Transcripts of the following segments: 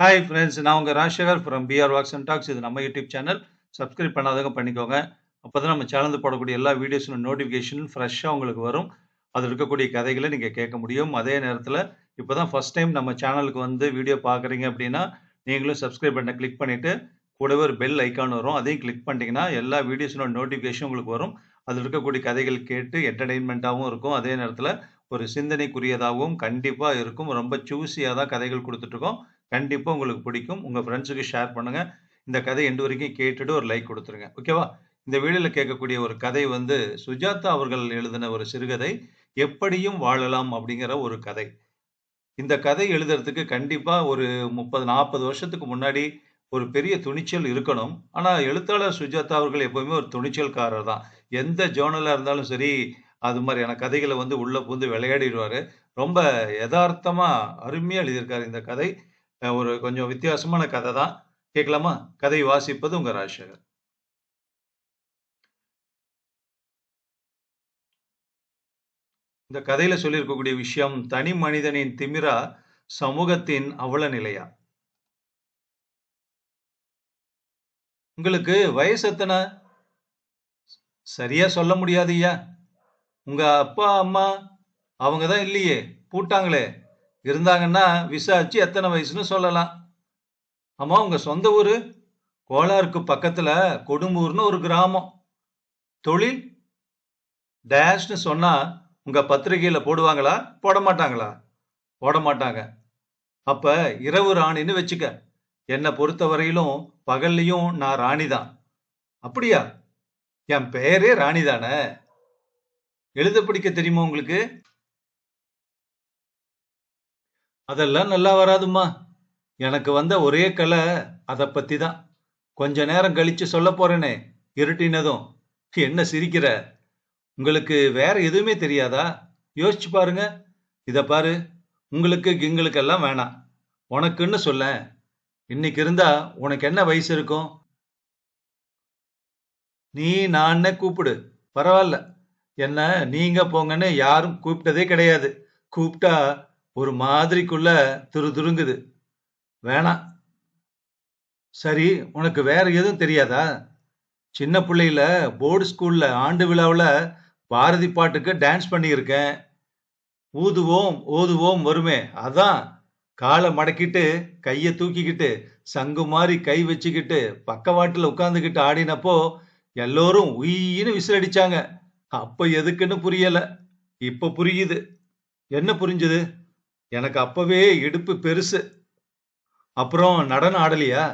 Hi friends நான் உங்கள் Rajasekar from PR walks and talks இது நம்ம யூடியூப் சேனல் சப்ஸ்கிரைப் பண்ணாதவங்க பண்ணிக்கோங்க. அப்போ தான் நம்ம சேனல் போடக்கூடிய எல்லா வீடியோஸும் நோட்டிஃபிகேஷன் ஃப்ரெஷ்ஷாக உங்களுக்கு வரும். அதில் இருக்கக்கூடிய கதைகளை நீங்கள் கேட்க முடியும். அதே நேரத்தில் இப்போ தான் ஃபஸ்ட் டைம் நம்ம சேனலுக்கு வந்து வீடியோ பார்க்குறீங்க அப்படின்னா நீங்களும் சப்ஸ்கிரைப் பண்ண கிளிக் பண்ணிவிட்டு கூடவே ஒரு பெல் ஐக்கான் வரும். அதையும் கிளிக் பண்ணிட்டீங்கன்னா எல்லா வீடியோஸோட நோட்டிஃபிகேஷன் உங்களுக்கு வரும். அதில் இருக்கக்கூடிய கதைகள் கேட்டு என்டர்டெயின்மெண்ட்டாகவும் இருக்கும். அதே நேரத்தில் ஒரு சிந்தனைக்குரியதாகவும் கண்டிப்பாக இருக்கும். ரொம்ப சூஸியாக தான் கதைகள் கொடுத்துட்ருக்கோம் கண்டிப்பாக உங்களுக்கு பிடிக்கும். உங்கள் ஃப்ரெண்ட்ஸுக்கு ஷேர் பண்ணுங்கள் இந்த கதை எண்டு வரைக்கும் கேட்டுட்டு ஒரு லைக் கொடுத்துருங்க. ஓகேவா இந்த வீடியோவில் கேட்கக்கூடிய ஒரு கதை வந்து சுஜாதா அவர்கள் எழுதின ஒரு சிறுகதை எப்படியும் வாழலாம் அப்படிங்கிற ஒரு கதை. இந்த கதை எழுதுறதுக்கு கண்டிப்பாக ஒரு முப்பது நாற்பது வருஷத்துக்கு முன்னாடி ஒரு பெரிய துணிச்சல் இருக்கணும். ஆனால் எழுத்தாளர் சுஜாதா அவர்கள் எப்போவுமே ஒரு துணிச்சல்காரர் தான். எந்த ஜேர்னலாக இருந்தாலும் சரி அது மாதிரியான கதைகளை வந்து உள்ளே புகுந்து விளையாடிடுவார். ரொம்ப யதார்த்தமாக அருமையாக எழுதியிருக்காரு இந்த கதை. ஒரு கொஞ்சம் வித்தியாசமான கதை தான் கேட்கலாமா? கதை வாசிப்பது உங்க ராஜசேகர். இந்த கதையில சொல்லியிருக்கக்கூடிய விஷயம் தனி மனிதனின் திமிரா சமூகத்தின் அவல நிலையா? உங்களுக்கு வயசு எத்தனை? சரியா சொல்ல முடியாது ஐயா. உங்க அப்பா அம்மா அவங்க தான் இல்லையே. பூட்டாங்களே. இருந்தாங்கன்னா விசாரிச்சு எத்தனை வயசுன்னு சொல்லலாம். ஆமாம் உங்க சொந்த ஊர் கோலாருக்கு பக்கத்துல கொடும்பூர்னு ஒரு கிராமம். தொழில் டேஷ்னு சொன்னா உங்க பத்திரிகையில போடுவாங்களா போட மாட்டாங்களா போட மாட்டாங்க அப்ப இரவு ராணின்னு வச்சுக்க என்னை பொறுத்த வரையிலும் பகல்லையும் நான் ராணி தான் அப்படியா? என் பெயரே ராணி தானே எழுத படிக்க தெரியுமா உங்களுக்கு? அதெல்லாம் நல்லா வராதும்மா. எனக்கு வந்த ஒரே கலை அதை பத்தி தான் கொஞ்ச நேரம் கழிச்சு சொல்ல போறேனே இருட்டினதும். என்ன சிரிக்கிற? உங்களுக்கு வேற எதுவுமே தெரியாதா? யோசிச்சு பாருங்க. இத பாரு. உங்களுக்கு கிங்களுக்கெல்லாம் வேணாம். உனக்குன்னு சொல்ல இன்னைக்கு இருந்தா உனக்கு என்ன வயசு இருக்கும்? நீ நானே கூப்பிடு. பரவாயில்ல. என்ன நீங்க போங்கன்னு யாரும் கூப்பிட்டதே கிடையாது. கூப்பிட்டா ஒரு மாதிரிக்குள்ள துரு துருங்குது. வேணாம். சரி உனக்கு வேற எதுவும் தெரியாதா? சின்ன பிள்ளையில போர்டு ஸ்கூல்ல ஆண்டு விழாவில் பாரதி பாட்டுக்கு டான்ஸ் பண்ணியிருக்கேன். ஊதுவோம் ஓதுவோம் வருமே. அதான். காலை மடக்கிட்டு கையை தூக்கிக்கிட்டு சங்கு மாதிரி கை வச்சுக்கிட்டு பக்கவாட்டில் உட்காந்துக்கிட்டு ஆடினப்போ எல்லோரும் உயின்னு விசிலடிச்சாங்க. அப்போ எதுக்குன்னு புரியலை. இப்போ புரியுது. என்ன புரிஞ்சுது? எனக்கு அப்பவே இடுப்பு பெருசு. அப்புறம் நடனம் ஆடலையா?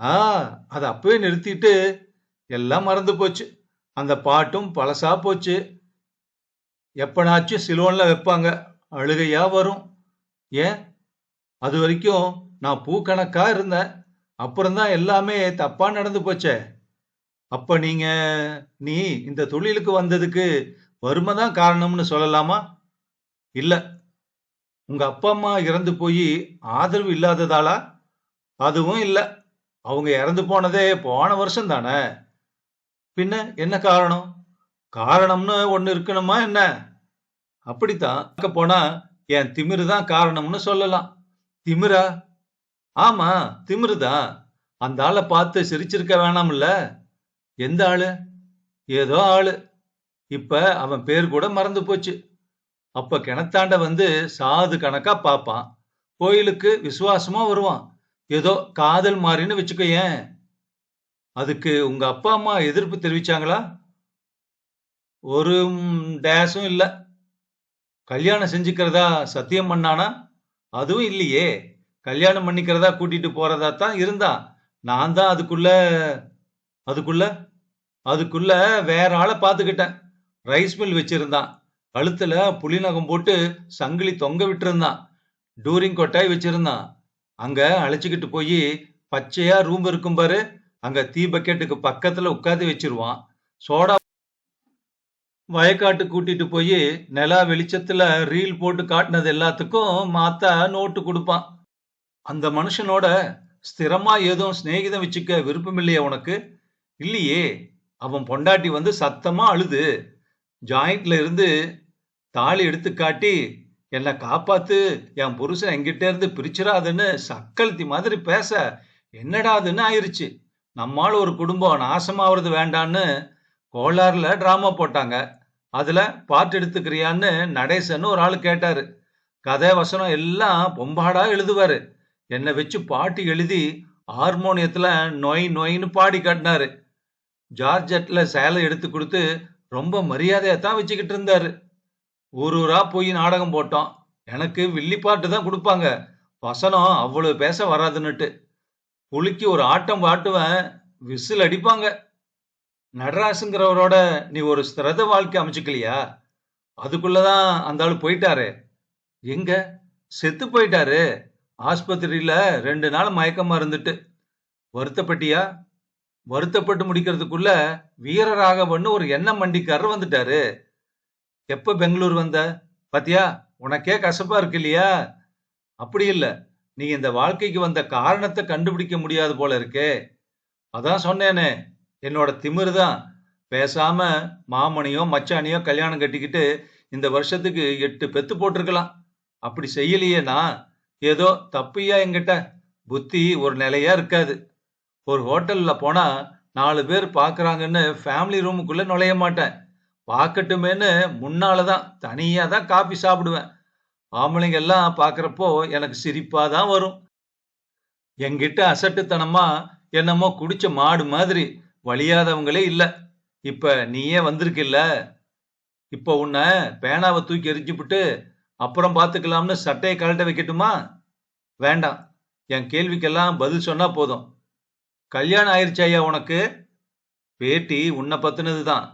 ஆ அதை அப்பவே நிறுத்திட்டு எல்லாம் மறந்து போச்சு. அந்த பாட்டும் பழசா போச்சு. எப்பனாச்சும் சிலோன்ல வைப்பாங்க. அழுகையா வரும். ஏன்? அது வரைக்கும் நான் பூக்கணக்கா இருந்தேன். அப்புறம்தான் எல்லாமே தப்பா நடந்து போச்சே. அப்ப நீங்க நீ இந்த தொழிலுக்கு வந்ததுக்கு வறுமை தான் காரணம்னு சொல்லலாமா? இல்லை உங்க அப்பா அம்மா இறந்து போய் ஆதரவு இல்லாததாலா? அதுவும் இல்ல. அவங்க இறந்து போனதே போன வருஷம் தானே. பின்ன என்ன காரணம்? காரணம்னு ஒன்று இருக்கணுமா என்ன? அப்படித்தான். பார்க்க போனா என் திமிரு தான் காரணம்னு சொல்லலாம். திமிரா? ஆமா திமிரு தான். அந்த ஆளை பார்த்து சிரிச்சிருக்க வேணாம்ல. எந்த ஆளு? ஏதோ ஆளு. இப்ப அவன் பேர் கூட மறந்து போச்சு. அப்ப கிணத்தாண்ட வந்து சாது கணக்கா பார்ப்பான் கோயிலுக்கு விசுவாசமா வருவான். ஏதோ காதல் மாறின்னு வச்சுக்கோ ஏன் அதுக்கு உங்க அப்பா அம்மா எதிர்ப்பு தெரிவிச்சாங்களா? ஒரு டேஸும் இல்ல. கல்யாணம் செஞ்சுக்கிறதா சத்தியம் பண்ணானா? அதுவும் இல்லையே. கல்யாணம் பண்ணிக்கிறதா கூட்டிட்டு போறதா தான் இருந்தான் நான் தான் அதுக்குள்ள அதுக்குள்ள அதுக்குள்ள வேற ஆளை பார்த்துக்கிட்டேன். ரைஸ் மில் வச்சிருந்தான். கழுத்துல புலிநகம் போட்டு சங்கிலி தொங்க விட்டுருந்தான். டூரிங் கொட்டாய் வச்சிருந்தான். அங்க அழைச்சிக்கிட்டு போய் பச்சையா ரூம் இருக்கும் பாரு. அங்க தீ பக்கெட்டுக்கு பக்கத்துல உட்காந்து வச்சிருவான். சோடா வயக்காட்டு கூட்டிட்டு போய் நிலா வெளிச்சத்துல ரீல் போட்டு காட்டினது எல்லாத்துக்கும் மாத்தா நோட்டு கொடுப்பான். அந்த மனுஷனோட ஸ்திரமா ஏதும் சிநேகிதம் வச்சுக்க விருப்பம் இல்லையா உனக்கு? இல்லையே. அவன் பொண்டாட்டி வந்து சத்தமா அழுது. ஜாயிண்ட்ல இருந்து தாலி எடுத்து காட்டி என்னை காப்பாத்து என் புருஷன் எங்கிட்ட இருந்து பிரிச்சிடாதுன்னு சக்கலத்தி மாதிரி பேச என்னடாதுன்னு ஆயிருச்சு. நம்மால் ஒரு குடும்பம் நாசமாவது வேண்டான்னு கோளாறுல டிராமா போட்டாங்க. அதுல பாட்டு எடுத்துக்கிறியான்னு நடேசன்னு ஒரு ஆள் கேட்டாரு. கதை வசனம் எல்லாம் பொம்பாடா எழுதுவாரு. என்னை வச்சு பாட்டு எழுதி ஹார்மோனியத்துல நொய் நொயின்னு பாடி காட்டினாரு. ஜார்ஜெட்ல சேலை எடுத்து கொடுத்து ரொம்ப மரியாதையா தான் வச்சுக்கிட்டு இருந்தாரு. ஊர் ஊரா போய் நாடகம் போட்டோம். எனக்கு வில்லி பாட்டு தான் கொடுப்பாங்க. வசனம் அவ்வளவு பேச வராதுன்னுட்டு. புலிக்கு ஒரு ஆட்டம் பாட்டுவன் விசில் அடிப்பாங்க. நடராசுங்கிறவரோட நீ ஒரு ஸ்திரத வாழ்க்கை அமைச்சுக்கலையா? அதுக்குள்ளதான் அந்த ஆள் போயிட்டாரு. எங்க? செத்து போயிட்டாரு. ஆஸ்பத்திரியில ரெண்டு நாள் மயக்கமா இருந்துட்டு. வருத்தப்பட்டியா? வருத்தப்பட்டு முடிக்கிறதுக்குள்ள வீரராகவன்னு ஒரு எண்ணம் மண்டிக்காரர் வந்துட்டாரு. எப்ப பெங்களூர் வந்த? பாத்தியா உனக்கே கசப்பா இருக்கு இல்லையா? அப்படி இல்ல. நீ இந்த வாழ்க்கைக்கு வந்த காரணத்தை கண்டுபிடிக்க முடியாது போல இருக்கே. அதான் சொன்னேனே என்னோட திமிரு தான். பேசாம மாமனையோ மச்சானையோ கல்யாணம் கட்டிக்கிட்டு இந்த வருஷத்துக்கு எட்டு பெத்து போட்டிருக்கலாம். அப்படி செய்யலையேனா ஏதோ தப்பியா எங்கிட்ட புத்தி ஒரு நிலையா இருக்காது. ஒரு ஹோட்டல்ல போனா நாலு பேர் பாக்குறாங்கன்னு ஃபேமிலி ரூமுக்குள்ள நுழைய மாட்டேன். பார்க்கட்டுமேன்னு முன்னாலதான் தனியா தான் காபி சாப்பிடுவேன். ஆம்பளைங்க எல்லாம் பாக்குறப்போ எனக்கு சிரிப்பா தான் வரும். என்கிட்ட அசட்டுத்தனமா என்னமோ குடிச்ச மாடு மாதிரி வழியாதவங்களே இல்லை. இப்ப நீயே வந்திருக்கில்ல? இப்ப உன்னை பேனாவை தூக்கி எரிஞ்சுபிட்டு அப்புறம் பார்த்துக்கலாம்னு சட்டையை கழட்ட வைக்கட்டுமா? வேண்டாம். என் கேள்விக்கெல்லாம் பதில் சொன்னா போதும். கல்யாணம் ஆயிடுச்சாயா ஐயா உனக்கு? பேட்டி உன்னை பத்தினது தான்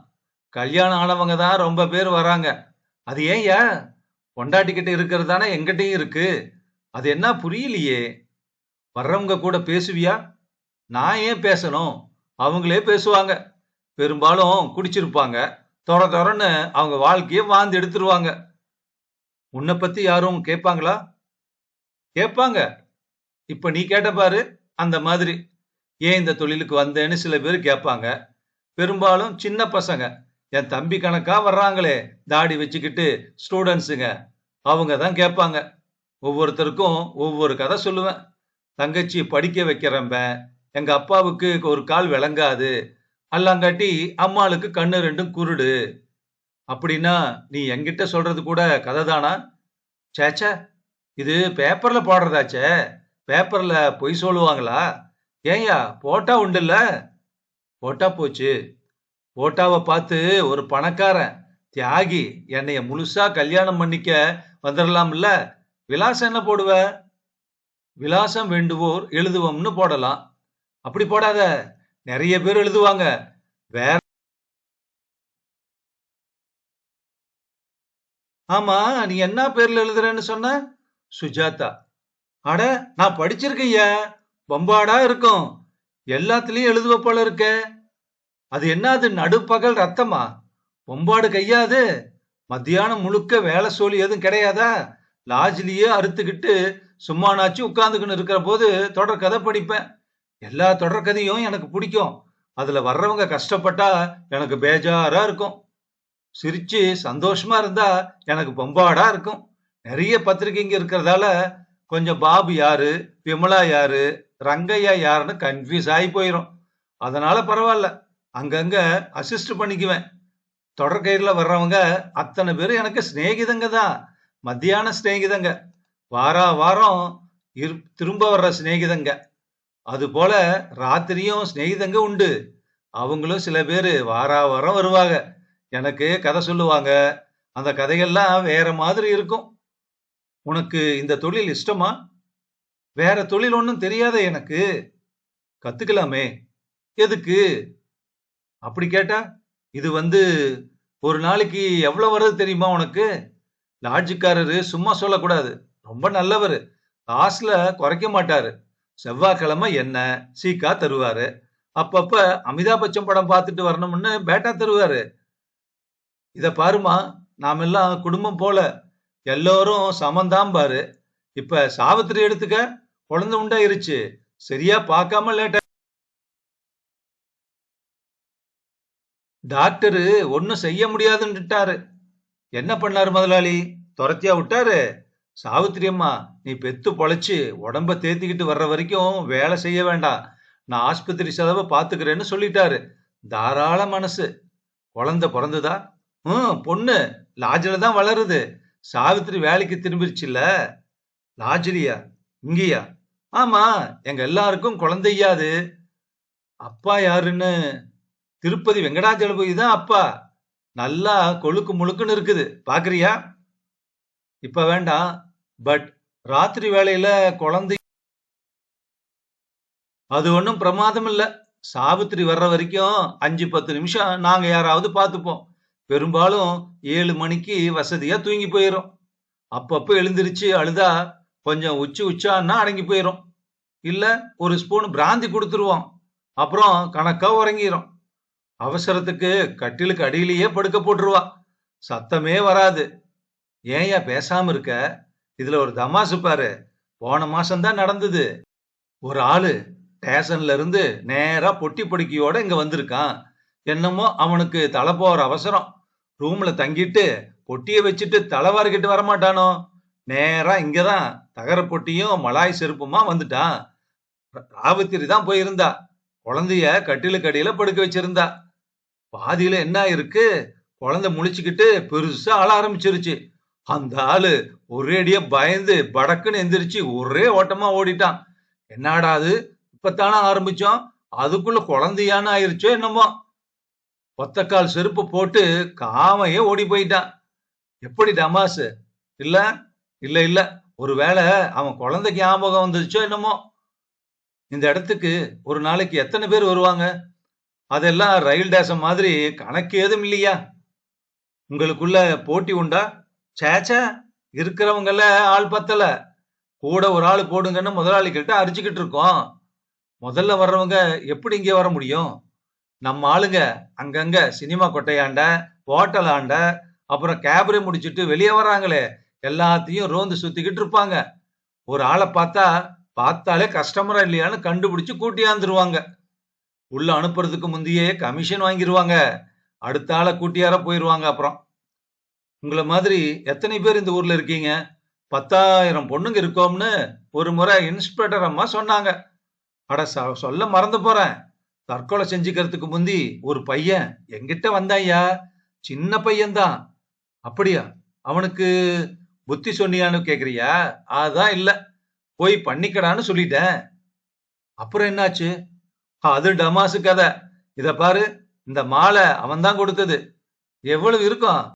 கல்யாணம் ஆனவங்க தான் ரொம்ப பேர் வராங்க. அது ஏன்யா பொண்டாட்டிக்கிட்ட இருக்கிறது தானே எங்கிட்டையும் இருக்கு. அது என்ன புரியலையே. வர்றவங்க கூட பேசுவியா? நான் ஏன் பேசணும்? அவங்களே பேசுவாங்க. பெரும்பாலும் குடிச்சிருப்பாங்க. தொர தொரன்னு அவங்க வாழ்க்கையை வாழ்ந்து எடுத்துருவாங்க. உன்னை பத்தி யாரும் கேட்பாங்களா? கேட்பாங்க. இப்ப நீ கேட்ட பாரு அந்த மாதிரி. ஏன் இந்த தொழிலுக்கு வந்தேன்னு சில பேர் கேட்பாங்க. பெரும்பாலும் சின்ன பசங்க. என் தம்பி கணக்கா வர்றாங்களே. தாடி வச்சுக்கிட்டு ஸ்டூடெண்ட்ஸுங்க அவங்க தான் கேட்பாங்க. ஒவ்வொருத்தருக்கும் ஒவ்வொரு கதை சொல்லுவேன். தங்கச்சி படிக்க வைக்கிறம்ப எங்க அப்பாவுக்கு ஒரு கால் விளங்காது. அல்லாங்காட்டி அம்மாளுக்கு கண்ணு ரெண்டும் குருடு. அப்படின்னா நீ எங்கிட்ட சொல்றது கூட கதை தானா? சேச்சே இது பேப்பர்ல போடுறதாச்சே. பேப்பர்ல பொய் சொல்லுவாங்களா? ஏன்யா போட்டா உண்டுல்ல? போட்டா போச்சு. ஓட்டாவை பார்த்து ஒரு பணக்காரன் தியாகி என்னைய முழுசா கல்யாணம் பண்ணிக்க வந்துடலாம்ல விலாசம் என்ன போடுவ? விலாசம் வேண்டுவோர் எழுதுவோம்னு போடலாம். அப்படி போடாத. நிறைய பேர் எழுதுவாங்க. வேற ஆமா நீ என்ன பேர்ல எழுதுறேன்னு சொன்ன? சுஜாதா. அட நான் படிச்சிருக்கையா பொம்பாடா இருக்கும். எல்லாத்துலயும் எழுதுவ போல இருக்க. அது என்னது? நடுப்பகல் ரத்தமா? பொம்பாடு கையாது? மத்தியானம் முழுக்க வேலை சோழி எதுவும் கிடையாதா? லாஜ்லயே அறுத்துக்கிட்டு சும்மானாச்சு உட்காந்துக்கின்னு இருக்கிற போது தொடர் கதை படிப்பேன். எல்லா தொடர் கதையும் எனக்கு பிடிக்கும். அதுல வர்றவங்க கஷ்டப்பட்டா எனக்கு பேஜாரா இருக்கும். சிரிச்சு சந்தோஷமா இருந்தா எனக்கு பொம்பாடா இருக்கும். நிறைய பத்திரிகைங்க இருக்கிறதால கொஞ்சம் பாபு யாரு விமலா யாரு ரங்கையா யாருன்னு கன்ஃபியூஸ் ஆகி போயிரும். அதனால பரவாயில்ல. அங்கங்க அசிஸ்ட் பண்ணிக்குவேன். தொடர்கயிறில் வர்றவங்க அத்தனை பேரும் எனக்கு சிநேகிதங்க தான். மத்தியான சிநேகிதங்க. வாரா வாரம் இரு- திரும்ப வர்ற சிநேகிதங்க. அதுபோல ராத்திரியும் சிநேகிதங்க உண்டு. அவங்களும் சில பேர் வாரா வாரம் வருவாங்க. எனக்கு கதை சொல்லுவாங்க. அந்த கதைகள்லாம் வேற மாதிரி இருக்கும். உனக்கு இந்த தொழில் இஷ்டமா? வேற தொழில் ஒன்றும் தெரியாத எனக்கு. கத்துக்கலாமே. எதுக்கு? அப்படி கேட்டா இது வந்து ஒரு நாளைக்கு எவ்வளவு வருது தெரியுமா உனக்கு? லாட்ஜுக்காரரு சும்மா சொல்லக்கூடாது. ரொம்ப நல்லவர். காசுல குறைக்க மாட்டாரு. செவ்வாய்க்கிழமை என்ன சீக்கா தருவாரு. அப்பப்ப அமிதாப் பச்சன் படம் பார்த்துட்டு வரணும்னு பேட்டா தருவாரு. இத பாருமா நாமெல்லாம் குடும்பம் போல. எல்லோரும் சமந்தான் பாரு. இப்ப சாவித்திரி எடுத்துக்க குழந்தை உண்டாயிருச்சு. சரியா பார்க்காம லேட்டா டாக்டரு ஒன்னும் செய்ய முடியாதுன்னுட்டாரு. என்ன பண்ணாரு முதலாளி? துரத்தியா விட்டாரு. சாவித்திரி அம்மா நீ பெத்து பொழைச்சி உடம்ப தேத்திக்கிட்டு வர்ற வரைக்கும் வேலை செய்ய வேண்டாம். நான் ஆஸ்பத்திரி செலவை பாத்துக்கிறேன்னு சொல்லிட்டாரு. தாராள மனசு. குழந்தை பிறந்ததா? ம் பொண்ணு. லாட்ஜில தான் வளருது. சாவித்திரி வேலைக்கு திரும்பிருச்சுல்ல? லாட்ஜிலியா? இங்கேயா? ஆமா எங்க எல்லாருக்கும் குழந்தையாது அப்பா யாருன்னு திருப்பதி வெங்கடாச்சலபதி தான் அப்பா நல்லா கொழுக்கு முழுக்குன்னு இருக்குது. பாக்குறியா? இப்ப வேண்டாம். பட் ராத்திரி வேளையில குழந்தை அது ஒன்றும் பிரமாதம் இல்ல. சாவித்திரி வர்ற வரைக்கும் அஞ்சு பத்து நிமிஷம் நாங்க யாராவது பார்த்துப்போம். பெரும்பாலும் ஏழு மணிக்கு வசதியா தூங்கி போயிடும் அப்பப்போ எழுந்திருச்சு அழுதா கொஞ்சம் உச்சி உச்சான்னா அடங்கி போயிடும் இல்ல ஒரு ஸ்பூன் பிராந்தி கொடுத்துருவோம். அப்புறம் கணக்கா உறங்கிரும். அவசரத்துக்கு கட்டிலுக்கு அடியிலேயே படுக்க போட்டுருவா. சத்தமே வராது. ஏன்யா பேசாம இருக்க? இதுல ஒரு தமாசு பாரு. போன மாசம்தான் நடந்தது. ஒரு ஆளு ஸ்டேஷன்ல இருந்து நேரா பொட்டி படுக்கையோட இங்க வந்திருக்கான். என்னமோ அவனுக்கு தலை போற அவசரம். ரூம்ல தங்கிட்டு பொட்டியை வச்சுட்டு தலைவாரிக்கிட்டு வரமாட்டானோ? நேரா இங்கதான் தகர பொட்டியும் மலாய் செருப்புமா வந்துட்டான். ராவத்திரி தான் போயிருந்தா. குழந்தைய கட்டிலுக்கடியில படுக்க வச்சிருந்தா. பாதியில என்ன இருக்கு குழந்தை முழிச்சுக்கிட்டு பெருசா ஆள ஆரம்பிச்சிருச்சு. அந்த ஆளு ஒரேடியா பயந்து படக்குன்னு எந்திரிச்சு ஒரே ஓட்டமா ஓடிட்டான். என்னடா அது? இப்பத்தானே ஆரம்பிச்சோம். அதுக்குள்ள குழந்தையான ஆயிருச்சோ என்னமோ. ஒத்தக்கால் செருப்பு போட்டு காமையே ஓடி போயிட்டான். எப்படி டமாசு? இல்ல இல்ல இல்ல. ஒருவேளை அவன் குழந்தைக்கு ஞாபகம் வந்துருச்சோ என்னமோ. இந்த இடத்துக்கு ஒரு நாளைக்கு எத்தனை பேர் வருவாங்க? அதெல்லாம் ரயில் டேசம் மாதிரி கணக்கு ஏதும் இல்லையா? உங்களுக்குள்ள போட்டி உண்டா? சேச்சா இருக்கிறவங்கள ஆள் பத்தல. கூட ஒரு ஆள் போடுங்கன்னு முதலாளிகிட்ட அரிச்சுக்கிட்டு இருக்கோம். முதல்ல வர்றவங்க எப்படி இங்கே வர முடியும்? நம்ம ஆளுங்க அங்கங்க சினிமா கொட்டையாண்ட ஹோட்டல் ஆண்ட அப்புறம் கேபரே முடிச்சிட்டு வெளியே வர்றாங்களே. எல்லாத்தையும் ரோந்து சுத்திக்கிட்டு இருப்பாங்க. ஒரு ஆளை பார்த்தா பார்த்தாலே கஸ்டமரா இல்லையான்னு கண்டுபிடிச்சு கூட்டியாந்துருவாங்க. உள்ள அனுப்புறதுக்கு முந்தையே கமிஷன் வாங்கிடுவாங்க அடுத்த ஆளை கூட்டியார போயிடுவாங்க அப்புறம். உங்களை மாதிரி எத்தனை பேர் இந்த ஊர்ல இருக்கீங்க? பத்தாயிரம் பொண்ணுங்க இருக்கோம்னு ஒரு முறை இன்ஸ்பெக்டர் அம்மா சொன்னாங்க. அட ச- சொல்ல மறந்து போறேன். தற்கொலை செஞ்சுக்கிறதுக்கு முந்தி ஒரு பையன் எங்கிட்ட வந்தாயா சின்ன பையன்தான். அப்படியா? அவனுக்கு புத்தி சொன்னியான்னு கேக்குறியா? அதான் இல்ல. போய் பண்ணிக்கடான்னு சொல்லிட்டேன். அப்புறம் என்னாச்சு? அது டமாசு கதை. இத பாரு இந்த மாலை அவன் தான் கொடுத்தது. எவ்வளவு இருக்கும்?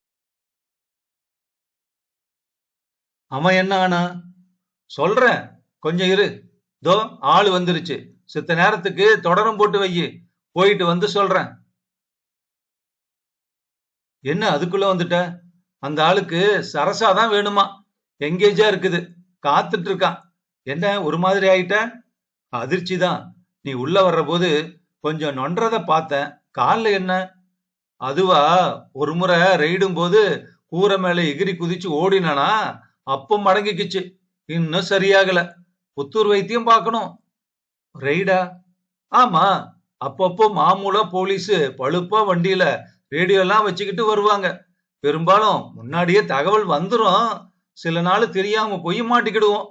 அவன் என்ன ஆனா சொல்றேன் கொஞ்சம் இரு. தோ ஆளு வந்துருச்சு. சித்த நேரத்துக்கு தொடரும் போட்டு வை போயிட்டு வந்து சொல்றேன். என்ன அதுக்குள்ள வந்துட்ட? அந்த ஆளுக்கு சரசாதான் வேணுமா? எங்கேஜா இருக்குது. காத்துட்டு இருக்கான். என்ன ஒரு மாதிரி ஆயிட்ட? அதிர்ச்சி தான். நீ உள்ள வர்ற போது கொஞ்சம் நொன்றத பார்த்தேன். காலில் என்ன? அதுவா? ஒரு முறை ரெய்டும் போது கூரை மேலே எகிரி குதிச்சு ஓடினானா? அப்போ மடங்கிக்கிச்சு. இன்னும் சரியாகல. புத்தூர் வைத்தியம் பார்க்கணும். ரெய்டா? ஆமா. அப்பப்போ மாமூலா போலீஸ் பழுப்பா வண்டியில ரேடியோ எல்லாம் வச்சுக்கிட்டு வருவாங்க. பெரும்பாலும் முன்னாடியே தகவல் வந்துடும் சில நாள் தெரியாம போய் மாட்டிக்கிடுவோம்.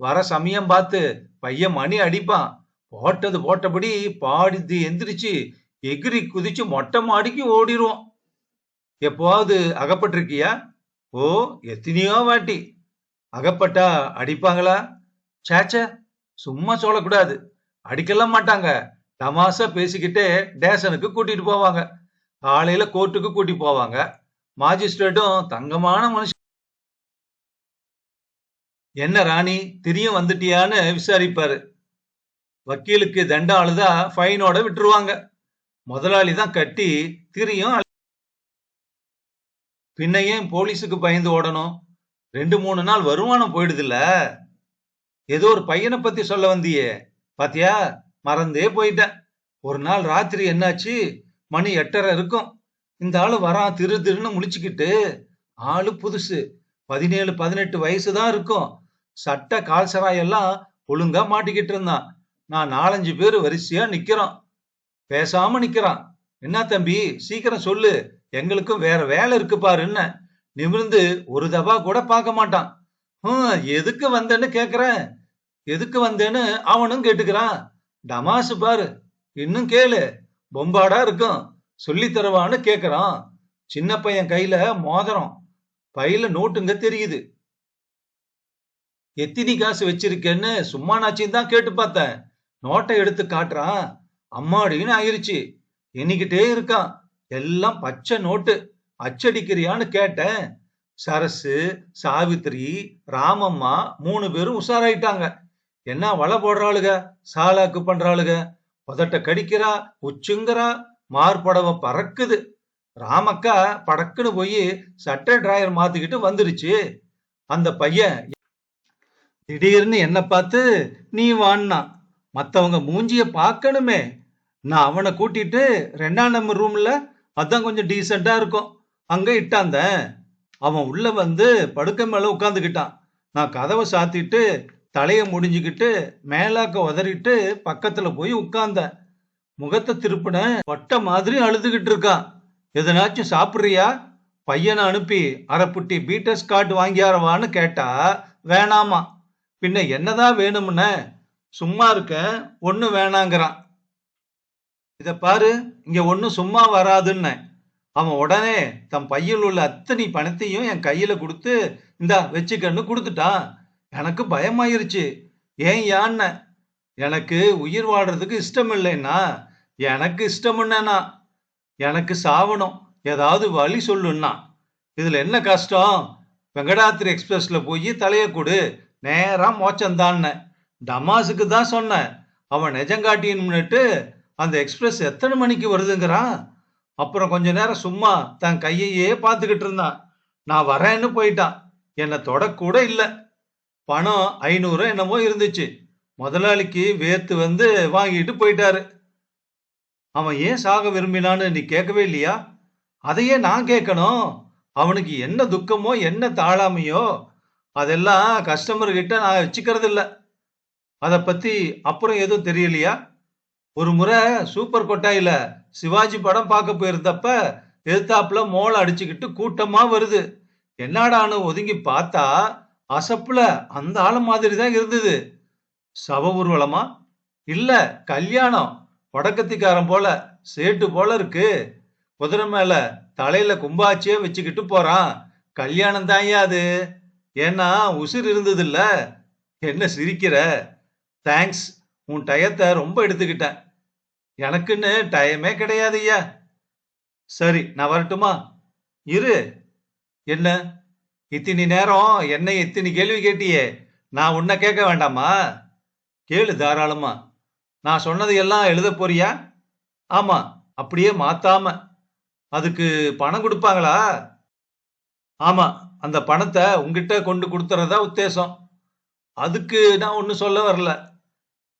வர சமயம் பார்த்து பையன் மணி அடிப்பான். போட்டது போட்டபடி பாடித்து எந்திரிச்சு எகிரி குதிச்சு மொட்டை மாடிக்கு ஓடிடுவோம் எப்போவாவது அகப்பட்டிருக்கியா? ஓ எத்தனையோ வாட்டி. அகப்பட்டா அடிப்பாங்களா? சேச்ச சும்மா சொல்லக்கூடாது. அடிக்கலாம் மாட்டாங்க. தமாசா பேசிக்கிட்டே டேஷனுக்கு கூட்டிட்டு போவாங்க. காலையில கோர்ட்டுக்கு கூட்டி போவாங்க. மாஜிஸ்ட்ரேட்டும் தங்கமான மனுஷன் என்ன ராணி திரியும் வந்துட்டியான்னு விசாரிப்பாரு. வக்கீலுக்கு தண்டம் அழுதா ஃபைனோட விட்டுருவாங்க. முதலாளி தான் கட்டி திரியும் அழு- பின்ன ஏன் போலீஸுக்கு பயந்து ஓடணும்? ரெண்டு மூணு நாள் வருமானம் போயிடுதுல்ல? ஏதோ ஒரு பையனை பத்தி சொல்ல வந்தியே. பாத்தியா? மறந்தே போயிட்டேன். ஒரு நாள் ராத்திரி என்னாச்சு? மணி எட்டரை இருக்கும். இந்த ஆளு வரான் திரு திருன்னு முழிச்சுக்கிட்டு ஆளு புதுசு. பதினேழு பதினெட்டு வயசு தான் இருக்கும். சட்ட கால் சராயெல்லாம் ஒழுங்கா மாட்டிக்கிட்டு இருந்தான். நான் நாலஞ்சு பேர் வரிசையா நிக்கிறோம். பேசாம நிக்கிறான். என்ன தம்பி சீக்கிரம் சொல்லு. எங்களுக்கும் வேற வேலை இருக்கு பாரு என்ன நிமிர்ந்து ஒரு தபா கூட பார்க்க மாட்டான். ஹம், எதுக்கு வந்தேன்னு கேக்குறேன். எதுக்கு வந்தேன்னு அவனும் கேட்டுக்கிறான். டமாசு பாரு. இன்னும் கேளு. பொம்பாடா இருக்கும். சொல்லி தருவான்னு கேக்குறான். சின்ன பையன் கையில மோதிரம். பையில நோட்டுங்க தெரியுது. எத்தினி காசு வச்சிருக்கேன்னு சும்மா நாச்சின்னு தான் கேட்டு பார்த்தேன். நோட்டை எடுத்து காட்டுறான். அம்மாடின்னு ஆயிருச்சு எண்ணிக்கிட்டே இருக்கான். எல்லாம் பச்சை நோட்டு. அச்சடிக்கிறியான்னு கேட்டேன். சரசு சாவித்திரி ராமம்மா மூணு பேரும் உஷாராயிட்டாங்க. என்ன வலை போடுறாளுக? சாலாக்கு பண்றாளுக? புதட்ட கடிக்கிறா? உச்சுங்கிறா? மார்படவை பறக்குது. ராமக்கா படக்குன்னு போய் சட்டை டிராயர் மாத்திக்கிட்டு வந்துருச்சு. அந்த பையன் திடீர்னு என்ன பார்த்து நீ வான்னா? மற்றவங்க மூஞ்சிய பார்க்கணுமே. நான் அவனை கூட்டிட்டு ரெண்டாம் நம்பர் ரூம்ல அதான் கொஞ்சம் டீசெண்டா இருக்கும். அங்க இட்டாந்தேன். அவன் உள்ள வந்து படுக்கை மேல உட்காந்துக்கிட்டான் நான் கதவை சாத்திட்டு தலையை முடிஞ்சுக்கிட்டு மேலாக்க உதறிட்டு பக்கத்துல போய் உட்கார்ந்தேன். முகத்தை திருப்பின வட்ட மாதிரி அழுதுகிட்டு இருக்கான் எதனாச்சும் சாப்பிட்றியா? பையனை அனுப்பி அரைப்புட்டி பீட்டர்ஸ் கார்டு வாங்கியாரவான்னு கேட்டா வேணாமா. பின்ன என்னதான் வேணும்னு சும்மா இருக்க ஒன்று வேணாங்கிறான். இத பாரு இங்க ஒன்றும் சும்மா வராதுன்னு. அவன் உடனே தன் பையில் உள்ள அத்தனை பணத்தையும் என் கையில கொடுத்து இந்தா வச்சுக்கன்னு கொடுத்துட்டான். எனக்கு பயமாயிருச்சு. ஏன் யான்ன? எனக்கு உயிர் வாடுறதுக்கு இஷ்டம் இல்லைன்னா எனக்கு இஷ்டம்னா எனக்கு சாவணும். ஏதாவது வழி சொல்லுன்னா. இதுல என்ன கஷ்டம்? வெங்கடாத்திரி எக்ஸ்பிரஸ்ல போய் தலைய கொடு. நேராக மோச்சந்தான்னு. டமாஸுக்கு தான் சொன்னேன். அவன் நிஜங்காட்டின்னுட்டு அந்த எக்ஸ்பிரஸ் எத்தனை மணிக்கு வருதுங்கிறான் அப்புறம் கொஞ்ச நேரம் சும்மா தன் கையையே பார்த்துக்கிட்டு இருந்தான். நான் வரேன்னு போயிட்டான். என்னை தொடக்கூட இல்லை. பணம் ஐநூறு என்னமோ இருந்துச்சு. முதலாளிக்கு வேர்த்து வந்து வாங்கிட்டு போயிட்டாரு. அவன் ஏன் சாக விரும்பினான்னு நீ கேட்கவே இல்லையா? அதையே நான் கேட்கணும். அவனுக்கு என்ன துக்கமோ என்ன தாழாமையோ அதெல்லாம் கஸ்டமர்கிட்ட நான் வச்சுக்கிறது இல்லை அதை பத்தி அப்புறம் எதுவும் தெரியலையா? ஒரு முறை சூப்பர் கொட்டாயில சிவாஜி படம் பார்க்க போயிருந்தப்ப எதிர்த்தாப்புல மோளை அடிச்சுக்கிட்டு கூட்டமா வருது. என்னடான்னு ஒதுங்கி பார்த்தா அசப்புல அந்த ஆளு மாதிரி தான் இருந்தது. சவ ஊர்வலமா? இல்ல கல்யாணம். வடக்கத்திக்காரன் போல சேட்டு போல இருக்கு. குதிரை மேல தலையில கும்பாச்சியே வச்சுக்கிட்டு போறான். கல்யாணம் தான்யா அது? ஏன்னா உசிர் இருந்தது இல்ல என்ன சிரிக்கிற? தேங்க்ஸ் உன் டயத்தை ரொம்ப எடுத்துக்கிட்டேன். எனக்குன்னு டயமே கிடையாது ஐயா சரி நான் வரட்டுமா? இரு. என்ன? இத்தினி நேரம் என்னை இத்தினி கேள்வி கேட்டியே. நான் உன்னை கேட்க வேண்டாமா? கேளு தாராளமா. நான் சொன்னது எல்லாம் எழுத போறியா? ஆமா அப்படியே மாத்தாம. அதுக்கு பணம் கொடுப்பாங்களா? ஆமா அந்த பணத்தை உங்ககிட்ட கொண்டு கொடுத்துறதா உத்தேசம். அதுக்கு நான் ஒன்றும் சொல்ல வரல.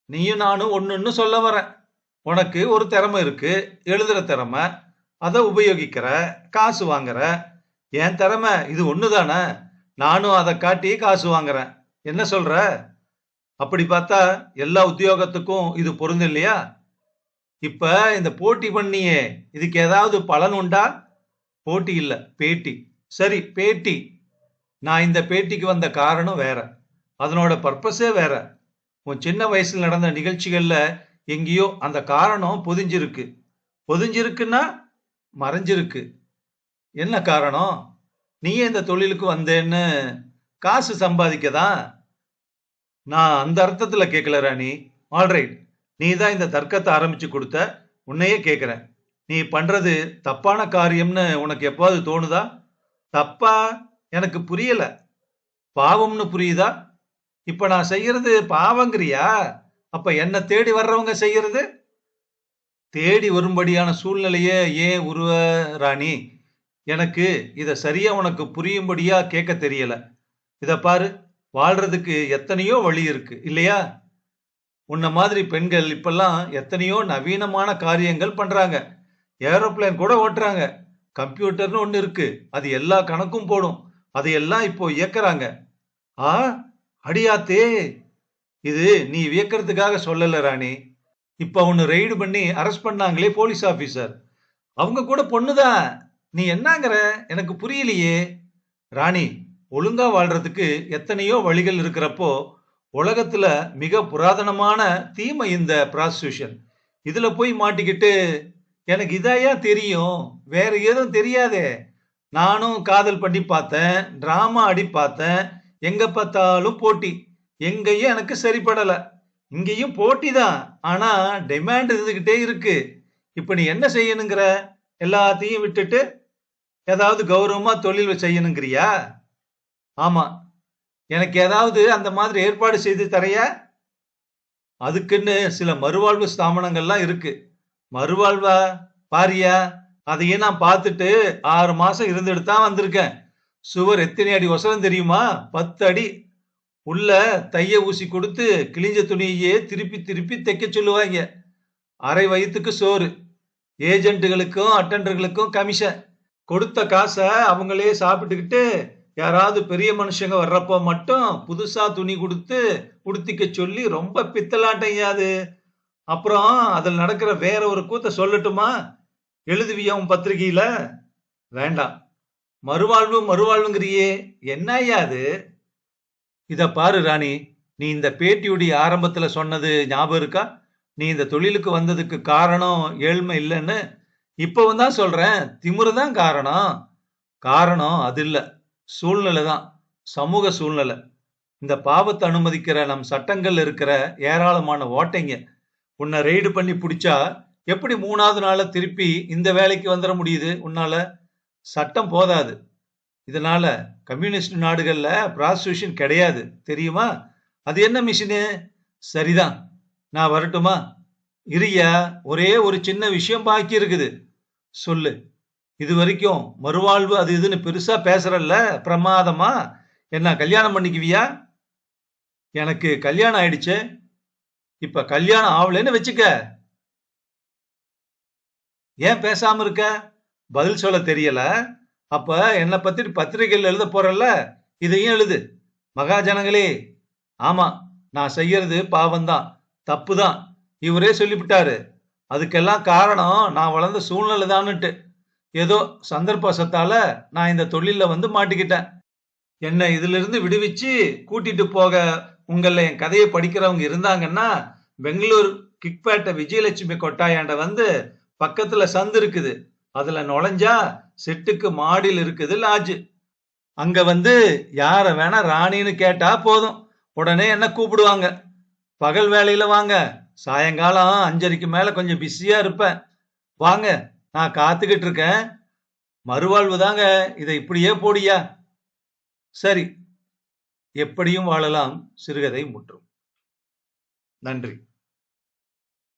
நீயும் நானும் ஒன்றுன்னு சொல்ல வரேன். உனக்கு ஒரு திறமை இருக்கு எழுதுற திறமை அதை உபயோகிக்கிற காசு வாங்குற. என் திறமை இது ஒன்று தானே நானும் அதை காட்டி காசு வாங்குறேன். என்ன சொல்ற? அப்படி பார்த்தா எல்லா உத்தியோகத்துக்கும் இது பொருந்தும் இல்லையா? இப்ப இந்த போட்டி பண்ணியே இதுக்கு ஏதாவது பலன் உண்டா? போட்டி இல்லை பேட்டி. சரி பேட்டி. நான் இந்த பேட்டிக்கு வந்த காரணம் வேற. அதனோட பர்பஸே வேற. உன் சின்ன வயசுல நடந்த நிகழ்ச்சிகள்ல எங்கேயோ அந்த காரணம் பொதிஞ்சிருக்கு. பொதிஞ்சிருக்குன்னா மறைஞ்சிருக்கு. என்ன காரணம்? நீயே இந்த தொழிலுக்கு வந்தேன்னு காசு சம்பாதிக்கதான் நான் அந்த அர்த்தத்துல கேட்கல ராணி. ஆல்ரைட் நீ தான் இந்த தர்க்கத்தை ஆரம்பிச்சு கொடுத்த உன்னையே கேட்கிறேன் நீ பண்றது தப்பான காரியம்னு உனக்கு எப்போது தோணுதா? தப்பா எனக்கு புரியல. பாவம்னு புரியுதா? இப்ப நான் செய்யறது பாவங்கிறியா? அப்ப என்ன தேடி வர்றவங்க செய்யறது? தேடி வரும்படியான சூழ்நிலையே ஏன் உருவ ராணி? எனக்கு இதை சரியா உனக்கு புரியும்படியா கேட்க தெரியல. இத பாரு வாழ்றதுக்கு எத்தனையோ வழி இருக்கு இல்லையா? உன்ன மாதிரி பெண்கள் இப்பெல்லாம் எத்தனையோ நவீனமான காரியங்கள் பண்றாங்க. ஏரோப்ளேன் கூட ஓட்டுறாங்க. கம்ப்யூட்டர்னு ஒன்று இருக்கு. அது எல்லா கணக்கும் போடும். அதையெல்லாம் இப்போ இயக்குறாங்க. ஆ? அடியாத்தே இது நீ வியக்கிறதுக்காக சொல்லல ராணி. இப்ப அவனு ரெய்டு பண்ணி அரெஸ்ட் பண்ணாங்களே போலீஸ் ஆபீசர் அவங்க கூட பொண்ணுதான். நீ என்னங்கிற? எனக்கு புரியலையே. ராணி ஒழுங்கா வாழ்றதுக்கு எத்தனையோ வழிகள் இருக்கிறப்போ உலகத்துல மிக புராதனமான தீமை இந்த ப்ராஸ்டியூஷன் இதுல போய் மாட்டிக்கிட்டு எனக்கு இதாயா தெரியும்? வேற எதுவும் தெரியாதே. நானும் காதல் பண்ணி பார்த்தேன் டிராமா அடி பார்த்தேன் எங்க பார்த்தாலும் போட்டி. எங்கேயும் எனக்கு சரிப்படல. இங்கேயும் போட்டி தான். ஆனா டிமாண்ட் இருந்துகிட்டே இருக்கு. இப்ப நீ என்ன செய்யணுங்கிற? எல்லாத்தையும் விட்டுட்டு ஏதாவது கௌரவமா தொழில் செய்யணுங்கிறியா? ஆமா. எனக்கு ஏதாவது அந்த மாதிரி ஏற்பாடு செய்து தரையா? அதுக்குன்னு சில மறுவாழ்வு ஸ்தாபனங்கள்லாம் இருக்கு. மறுவாழ்வா? பாரியா? அதையே நான் பார்த்துட்டு ஆறு மாசம் இருந்துட்டு தான் வந்திருக்கேன். சுவர் எத்தனை அடி ஒசரம் தெரியுமா? பத்து அடி. உள்ள தைய ஊசி கொடுத்து கிழிஞ்ச துணியையே திருப்பி திருப்பி தைக்க சொல்லுவாங்க. அரை வயிற்றுக்கு சோறு. ஏஜென்ட்டுகளுக்கும் அட்டண்டர்களுக்கும் கமிஷன். கொடுத்த காசை அவங்களே சாப்பிட்டுக்கிட்டு யாராவது பெரிய மனுஷங்க வர்றப்போ மட்டும் புதுசாக துணி கொடுத்து உடுத்திக்க சொல்லி ரொம்ப பித்தலாட்டையாது அப்புறம் அதில் நடக்கிற வேற ஒரு கூத்த சொல்லட்டுமா? எழுதுவியா உன் பத்திரிகையில்? வேண்டாம். மறுவாழ்வு மறுவாழ்வுங்கிறியே. என்ன ஐயா அது? இத பாரு ராணி நீ இந்த பேட்டியுடைய ஆரம்பத்துல சொன்னது ஞாபகம் இருக்கா? நீ இந்த தொழிலுக்கு வந்ததுக்கு காரணம் ஏழ்மை இல்லைன்னு இப்பவும் தான் சொல்றேன். திமுறை தான் காரணம். காரணம் அது இல்லை. சூழ்நிலை தான். சமூக சூழ்நிலை. இந்த பாவத்தை அனுமதிக்கிற நம் சட்டங்கள்ல இருக்கிற ஏராளமான ஓட்டைங்க உன்னை ரெய்டு பண்ணி பிடிச்சா எப்படி மூணாவது நாளை திருப்பி இந்த வேலைக்கு வந்துட முடியுது உன்னால? சட்டம் போதாது. இதனால கம்யூனிஸ்ட் நாடுகளில் ப்ராஸ்டியூஷன் கிடையாது. தெரியுமா? அது என்ன மிஷினு சரிதான். நான் வரட்டுமா? இரியா ஒரே ஒரு சின்ன விஷயம் பாக்கி இருக்குது. சொல்லு. இது வரைக்கும் மறுவாழ்வு அது இதுன்னு பெருசா பேசுறல்ல? பிரமாதமா? என்ன கல்யாணம் பண்ணிக்குவியா? எனக்கு கல்யாணம் ஆயிடுச்சு. இப்ப கல்யாணம் ஆகலைன்னு வச்சுக்க. ஏன் பேசாம இருக்க? பதில் சொல்ல தெரியல. அப்ப என்னை பத்தி பத்திரிகையில் எழுத போறல்ல? இதையும் எழுது. மகாஜனங்களே ஆமா நான் செய்யறது பாவம்தான் தப்பு தான் இவரே சொல்லிவிட்டாரு. அதுக்கெல்லாம் காரணம் நான் வளர்ந்த சூழ்நிலை தான்னுட்டு. ஏதோ சந்தர்ப்பசத்தால நான் இந்த தொழில வந்து மாட்டிக்கிட்டேன். என்னை இதிலிருந்து விடுவிச்சு கூட்டிட்டு போக உங்கள என் கதையை படிக்கிறவங்க இருந்தாங்கன்னா பெங்களூர் கிக்பேட்டை விஜயலட்சுமி கொட்டாயாண்ட வந்து பக்கத்துல சந்து இருக்குது. அதுல நுழைஞ்சா செட்டுக்கு மாடியில் இருக்குது லாட்ஜ் அங்க வந்து யார வேணா ராணின்னு கேட்டா போதும். உடனே என்ன கூப்பிடுவாங்க? பகல் வேலையில வாங்க. சாயங்காலம் அஞ்சரைக்கு மேல கொஞ்சம் பிஸியா இருப்பேன். வாங்க நான் காத்துக்கிட்டு இருக்கேன். மறுவாழ்வு தாங்க. இதை இப்படியே போடியா? சரி. எப்படியும் வாழலாம். சிறுகதை முற்றும். நன்றி.